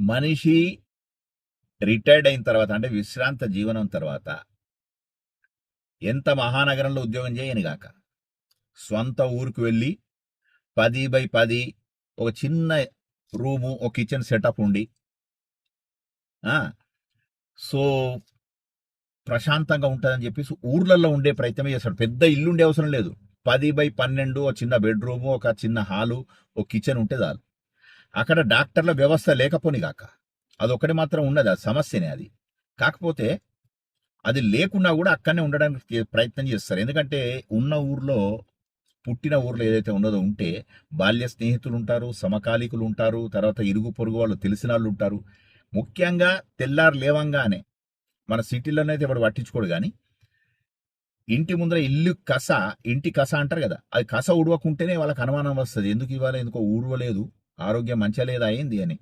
మనిషి రిటైర్డ్ అయిన తర్వాత అంటే విశ్రాంత జీవనం తర్వాత ఎంత మహానగరంలో ఉద్యోగం చేయనిగాక స్వంత ఊరికి వెళ్ళి పది బై పది ఒక చిన్న రూము ఒక కిచెన్ సెటప్ ఉండి సో ప్రశాంతంగా ఉంటుందని చెప్పేసి ఊర్లలో ఉండే ప్రయత్నం చేస్తాడు. పెద్ద ఇల్లు ఉండే అవసరం లేదు. పది బై పన్నెండు ఒక చిన్న బెడ్రూము ఒక చిన్న హాలు ఒక కిచెన్ ఉంటే చాలు. అక్కడ డాక్టర్ల వ్యవస్థ లేకపోని గాక అదొకటి మాత్రం ఉన్నది ఆ సమస్యనే అది. కాకపోతే అది లేకున్నా కూడా అక్కడనే ఉండడానికి ప్రయత్నం చేస్తారు. ఎందుకంటే ఉన్న ఊర్లో పుట్టిన ఊర్లో ఏదైతే ఉన్నదో ఉంటే బాల్య స్నేహితులు ఉంటారు సమకాలీకులు ఉంటారు తర్వాత ఇరుగు పొరుగు వాళ్ళు తెలిసిన వాళ్ళు ఉంటారు ముఖ్యంగా తెల్లారు లేవంగానే మన సిటీలోనే అయితే ఇప్పుడు పట్టించుకోడు కానీ ఇంటి ముందర ఇల్లు కస ఇంటి కస అంటారు కదా అది కస ఉడవకుంటేనే వాళ్ళకి అనుమానం వస్తుంది. ఎందుకు ఇవ్వాలి? ఎందుకో ఊడవలేదు. ఆరోగ్యం మంచిగా లేదా అయింది అని.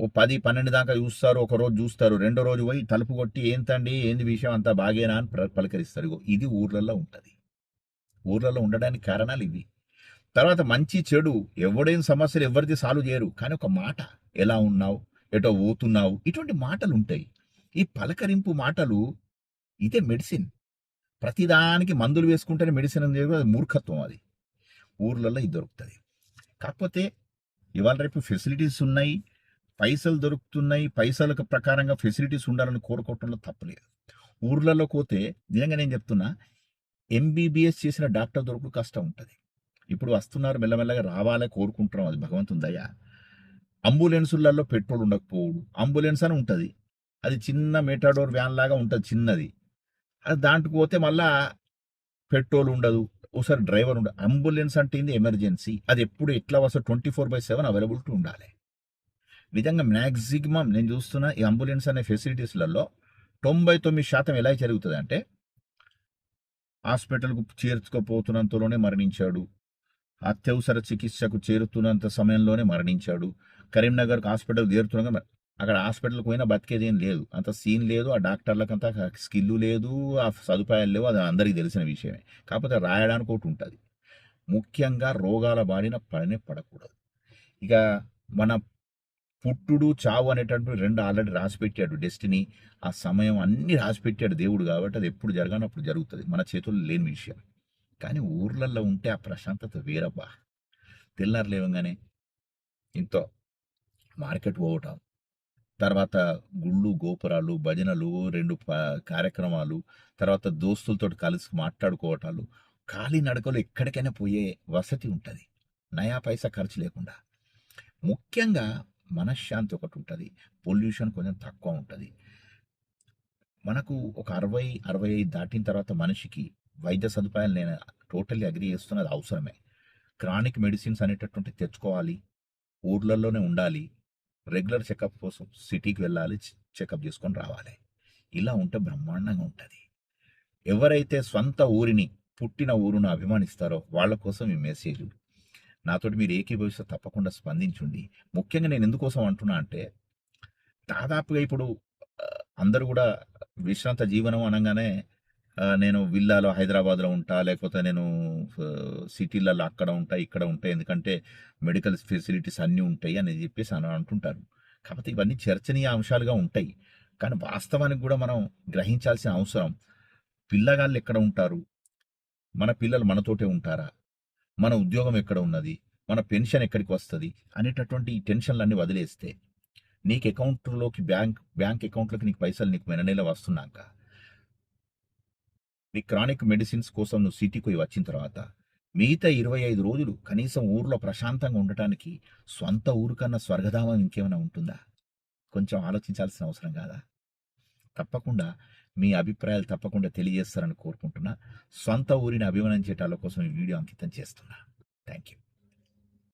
ఓ పది పన్నెండు దాకా చూస్తారు ఒక రోజు చూస్తారు రెండో రోజు పోయి తలుపు కొట్టి ఏంతండి ఏంది విషయం అంతా బాగేనా అని పలకరిస్తారు. ఇది ఊర్లలో ఉంటుంది. ఊర్లలో ఉండడానికి కారణాలు ఇవి. తర్వాత మంచి చెడు ఎవడేం సమస్యలు ఎవరిది సాల్వ్ చేయరు. కానీ ఒక మాట ఎలా ఉన్నావు ఎటో పోతున్నావు ఇటువంటి మాటలు ఉంటాయి ఈ పలకరింపు మాటలు ఇదే మెడిసిన్. ప్రతిదానికి మందులు వేసుకుంటేనే మెడిసిన్ అనేది మూర్ఖత్వం అది. ఊర్లలో ఇది దొరుకుతుంది. కాకపోతే ఇవాళ రేపు ఫెసిలిటీస్ ఉన్నాయి పైసలు దొరుకుతున్నాయి పైసలకు ప్రకారంగా ఫెసిలిటీస్ ఉండాలని కోరుకోవటంలో తప్పలేదు ఊర్లలో పోతే నిజంగా నేను చెప్తున్నా ఎంబీబీఎస్ చేసిన డాక్టర్ దొరుకుడు కష్టం ఉంటుంది. ఇప్పుడు వస్తున్నారు మెల్లమెల్లగా రావాలే కోరుకుంటున్నాం అది భగవంతుని దయ. అంబులెన్సులలో పెట్రోల్ ఉండకపోవడు. అంబులెన్స్ అని ఉంటుంది. అది చిన్న మెటాడోర్ వ్యాన్ లాగా ఉంటుంది చిన్నది. అది దాంట్లో పోతే మళ్ళా పెట్రోల్ ఉండదు. ఒకసారి డ్రైవర్ ఉండదు అంబులెన్స్ అంటే ఏంది? ఎమర్జెన్సీ. అది ఎప్పుడు ఎట్లా వస్తుంది twenty four by seven availability ఉండాలి. నిజంగా మ్యాక్సిమం నేను చూస్తున్న ఈ అంబులెన్స్ అనే ఫెసిలిటీస్లలో తొంభై తొమ్మిది శాతం ఎలా జరుగుతుంది అంటే హాస్పిటల్కు చేర్చుకోపోతున్నంతలోనే మరణించాడు. అత్యవసర చికిత్సకు చేరుతున్నంత సమయంలోనే మరణించాడు. కరీంనగర్కి హాస్పిటల్ చేరుతున్నాగా అక్కడ హాస్పిటల్కి పోయినా బతికేది ఏం లేదు. అంత సీన్ లేదు ఆ డాక్టర్లకు అంత స్కిల్ లేదు ఆ సదుపాయాలు లేవు అది అందరికీ తెలిసిన విషయమే. కాకపోతే రాయడానికి ఒకటి ఉంటుంది. ముఖ్యంగా రోగాల బారిన పడనే పడకూడదు. ఇక మన పుట్టుడు చావు అనేటటువంటి రెండు ఆల్రెడీ రాసి పెట్టాడు డెస్టినీ. ఆ సమయం అన్ని రాసి పెట్టాడు దేవుడు కాబట్టి అది ఎప్పుడు జరగానప్పుడు జరుగుతుంది. మన చేతుల్లో లేని విషయం. కానీ ఊర్లలో ఉంటే ఆ ప్రశాంతత వేరబ్బా. తెల్లారు లేవగానే ఇంతో మార్కెట్ పోవటం తర్వాత గుళ్ళు గోపురాలు భజనలు రెండు కార్యక్రమాలు తర్వాత దోస్తులతో కలిసి మాట్లాడుకోవటాలు ఖాళీ నడకలు ఎక్కడికైనా పోయే వసతి ఉంటుంది. నయా పైసా ఖర్చు లేకుండా. ముఖ్యంగా మనశ్శాంతి ఒకటి ఉంటుంది. పొల్యూషన్ కొంచెం తక్కువ ఉంటుంది. మనకు ఒక అరవై అరవై ఐదు దాటిన తర్వాత మనిషికి వైద్య సదుపాయాలు నేను టోటల్లీ అగ్రి చేస్తున్నది అవసరమే. క్రానిక్ మెడిసిన్స్ అనేటటువంటి తెచ్చుకోవాలి. ఊర్లలోనే ఉండాలి. రెగ్యులర్ చెకప్ కోసం సిటీకి వెళ్ళాలి చెకప్ చేసుకొని రావాలి. ఇలా ఉంటే బ్రహ్మాండంగా ఉంటుంది. ఎవరైతే స్వంత ఊరిని పుట్టిన ఊరును అభిమానిస్తారో వాళ్ళ కోసం ఈ మెసేజ్. నాతోటి మీరు ఏకీభవిస్తే తప్పకుండా స్పందించండి. ముఖ్యంగా నేను ఎందుకోసం అంటున్నా అంటే దాదాపుగా ఇప్పుడు అందరూ కూడా విశ్రాంత జీవనం అనగానే నేను విల్లాలో హైదరాబాద్లో ఉంటా లేకపోతే నేను సిటీలలో అక్కడ ఉంటా ఇక్కడ ఉంటా ఎందుకంటే మెడికల్ ఫెసిలిటీస్ అన్నీ ఉంటాయి అని చెప్పేసి అని అంటుంటారు. కాకపోతే ఇవన్నీ చర్చనీయ అంశాలుగా ఉంటాయి. కానీ వాస్తవానికి కూడా మనం గ్రహించాల్సిన అవసరం పిల్లగాళ్ళు ఎక్కడ ఉంటారు? మన పిల్లలు మనతోటే ఉంటారా? మన ఉద్యోగం ఎక్కడ ఉన్నది? మన పెన్షన్ ఎక్కడికి వస్తుంది? అనేటటువంటి టెన్షన్లన్నీ వదిలేస్తే నీకు అకౌంట్లోకి బ్యాంక్ బ్యాంక్ అకౌంట్లోకి నీకు పైసలు నీకు మెన నెల వస్తున్నాక నీ క్రానిక్ మెడిసిన్స్ కోసం నువ్వు సిటీకి పోయి వచ్చిన తర్వాత మిగతా ఇరవై ఐదు రోజులు కనీసం ఊర్లో ప్రశాంతంగా ఉండటానికి స్వంత ఊరు కన్నా స్వర్గధామం ఇంకేమైనా ఉంటుందా? కొంచెం ఆలోచించాల్సిన అవసరం కాదా? తప్పకుండా మీ అభిప్రాయాలు తప్పకుండా తెలియజేస్తారని కోరుకుంటున్నా. సొంత ఊరిని అభిమానించేటాల కోసం ఈ వీడియో అంకితం చేస్తున్నా. Thank you